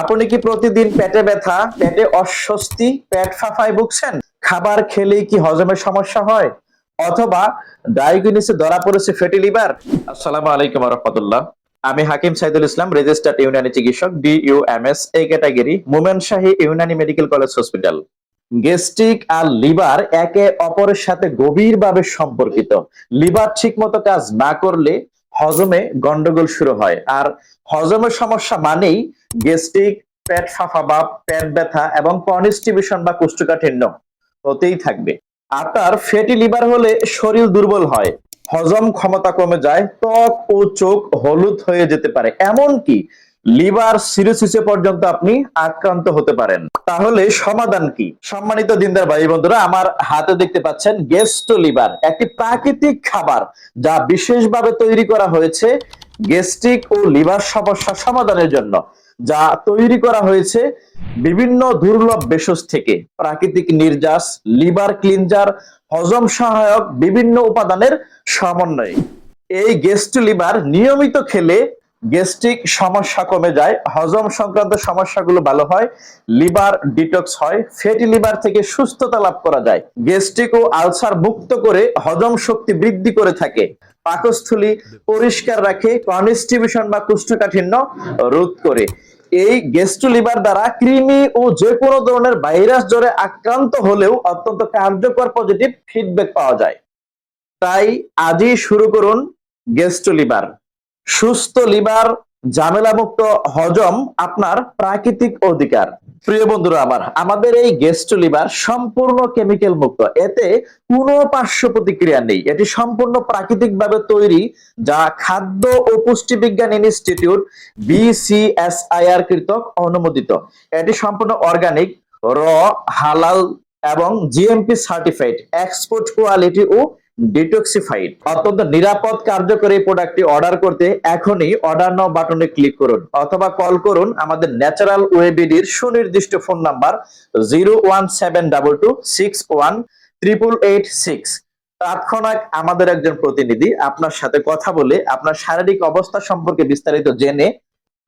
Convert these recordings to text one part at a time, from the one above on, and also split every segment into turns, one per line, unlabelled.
আপনি কি প্রতিদিন পেটে ব্যথা, পেটে অস্বস্তি, পেট ফাঁফায় ভুগছেন? খাবার খেলেই কি হজমের সমস্যা হয়? অথবা ডায়াগনোসে ধরা পড়েছে ফ্যাটি লিভার? আসসালামু আলাইকুম রহমতুল্লাহ। আমি হাকিম সাইদুল ইসলাম, রেজিস্টার্ড ইউনানি চিকিৎসক ডি ইউ এম এস এই category, Mumen Shahi Unani medical college hospital. Gastric আর লিভার একে অপরের সাথে গভীরভাবে সম্পর্কিত। লিভার ঠিকমতো কাজ না করলে হজমে গন্ডগোল শুরু হয়। আর হজমের সমস্যা মানেই গ্যাস্ট্রিক, পেট ফাঁফা বা পেট ব্যথা এবং কনস্টিবিউশন বা কোষ্ঠকাঠিন্য হতেই থাকবে। আর তার ফ্যাটি লিভার হলে শরীর দুর্বল হয়, হজম ক্ষমতা কমে যায়, ত্বক ও চোখ হলুদ হয়ে যেতে পারে। এমনকি লিভার সিরোসিসে পর্যন্ত আপনি আক্রান্ত হতে পারেন। তাহলে সমাধান কি? সম্মানিত দিনদার ভাই বন্ধুরা, আমার হাতে দেখতে পাচ্ছেন গেস্টো লিভার, একটি প্রাকৃতিক খাবার যা বিশেষভাবে তৈরি করা হয়েছে গেস্ট্রিক ও লিভার সমস্যা সমাধানের জন্য, যা তৈরি করা হয়েছে বিভিন্ন দুর্লভ ভেষজ থেকে। প্রাকৃতিক নির্যাস, লিভার ক্লিনজার, হজম সহায়ক বিভিন্ন উপাদানের সমন্বয়ে। এই গেস্ট লিভার নিয়মিত খেলে গ্যাস্ট্রিক সমস্যা কমে যায়, হজম সংক্রান্ত সমস্যাগুলো ভালো হয়, লিভার ডিটক্স হয়, ফ্যাটি লিভার থেকে সুস্থতা লাভ করা যায়। গ্যাস্ট্রিক ও আলসার মুক্ত করে হজম শক্তি বৃদ্ধি করে থাকে। পাকস্থলী পরিষ্কার রাখে কনস্টিবিউশন বা কুষ্ঠকাঠিন্য রোধ করে। এই গেস্ট্রো লিভার দ্বারা কৃমি ও যে কোনো ধরনের ভাইরাস জ্বরে আক্রান্ত হলেও অত্যন্ত কার্যকর পজিটিভ ফিডব্যাক পাওয়া যায়। তাই আজই শুরু করুন গেস্ট্রো লিভার। সুস্থ লিভার ঝামেলা মুক্ত হজম আপনার প্রাকৃতিক অধিকার। প্রিয় বন্ধুরা আমার, আমাদের এই গেস্ট লিভার সম্পূর্ণ কেমিক্যাল মুক্ত। এতে কোনো পার্শ্ব প্রতিক্রিয়া নেই। এটি সম্পূর্ণ প্রাকৃতিক ভাবে তৈরি, যা খাদ্য ও পুষ্টি বিজ্ঞান ইনস্টিটিউট বিসিএসআইআর কৃতক অনুমোদিত। এটি সম্পূর্ণ অর্গানিক র হালাল এবং জিএমপি সার্টিফাইড এক্সপোর্ট কোয়ালিটি ও ডিটক্সিফাইড অত্যন্ত নিরাপদ কার্যকরী প্রোডাক্টটি অর্ডার করতে এখনই অর্ডার নাও বাটনে ক্লিক করুন অথবা কল করুন আমাদের ন্যাচারাল ওয়েবিডির সুনির্দিষ্ট phone number zero one seven double two six one triple eight six আমাদের একজন প্রতিনিধি আপনার সাথে কথা বলে আপনার শারীরিক অবস্থা সম্পর্কে বিস্তারিত জেনে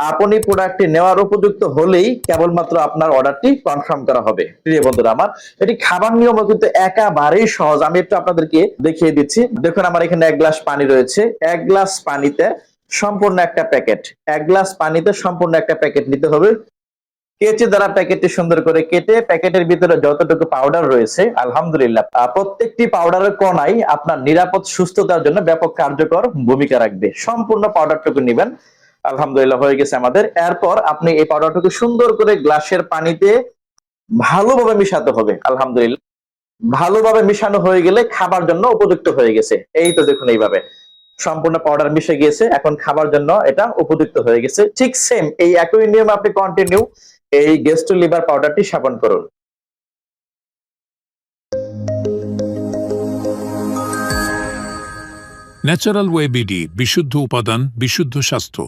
আপনি প্রোডাক্টটি নেওয়ার উপযুক্ত হলেই কেবলমাত্র আপনার অর্ডারটি কনফার্ম করা হবে। প্রিয় বন্ধুরা আমার, এটি খাবার নিয়ম কিন্তু একেবারেই সহজ। আমি একটু আপনাদেরকে দেখিয়ে দিচ্ছি। দেখুন আমার এখানে এক গ্লাস পানি রয়েছে। এক গ্লাস পানিতে সম্পূর্ণ একটা প্যাকেট এক গ্লাস পানিতে সম্পূর্ণ একটা প্যাকেট নিতে হবে। কেচে দ্বারা প্যাকেটটি সুন্দর করে কেটে প্যাকেটের ভিতরে যতটুকু পাউডার রয়েছে, আলহামদুলিল্লাহ প্রত্যেকটি পাউডারের কণাই আপনার নিরাপদ, সুস্থতার জন্য ব্যাপক কার্যকর ভূমিকা রাখবে। সম্পূর্ণ পাউডারটুকু নেবেন। আলহামদুলিল্লাহ, হয়ে গেছে আমাদের। এরপর আপনি এই পাউডারটুকু সুন্দর করে গ্লাসের পানিতে ভালোভাবে মিশাতে হবে, আলহামদুলিল্লাহ। ভালোভাবে মিশানো হয়ে গেলে খাবার জন্য উপযুক্ত হয়ে গেছে। এই তো দেখুন এইভাবে। সম্পূর্ণ পাউডার মিশে গিয়েছে, এখন খাবার জন্য এটা উপযুক্ত হয়ে গেছে। ঠিক সেম এই একই নিয়ম আপনি কন্টিনিউ এই গেস্ট লিভার পাউডারটি সেবন করুন।
ন্যাচারাল ওয়ে বিডি বিশুদ্ধ উপাদান, বিশুদ্ধ স্বাস্থ্য।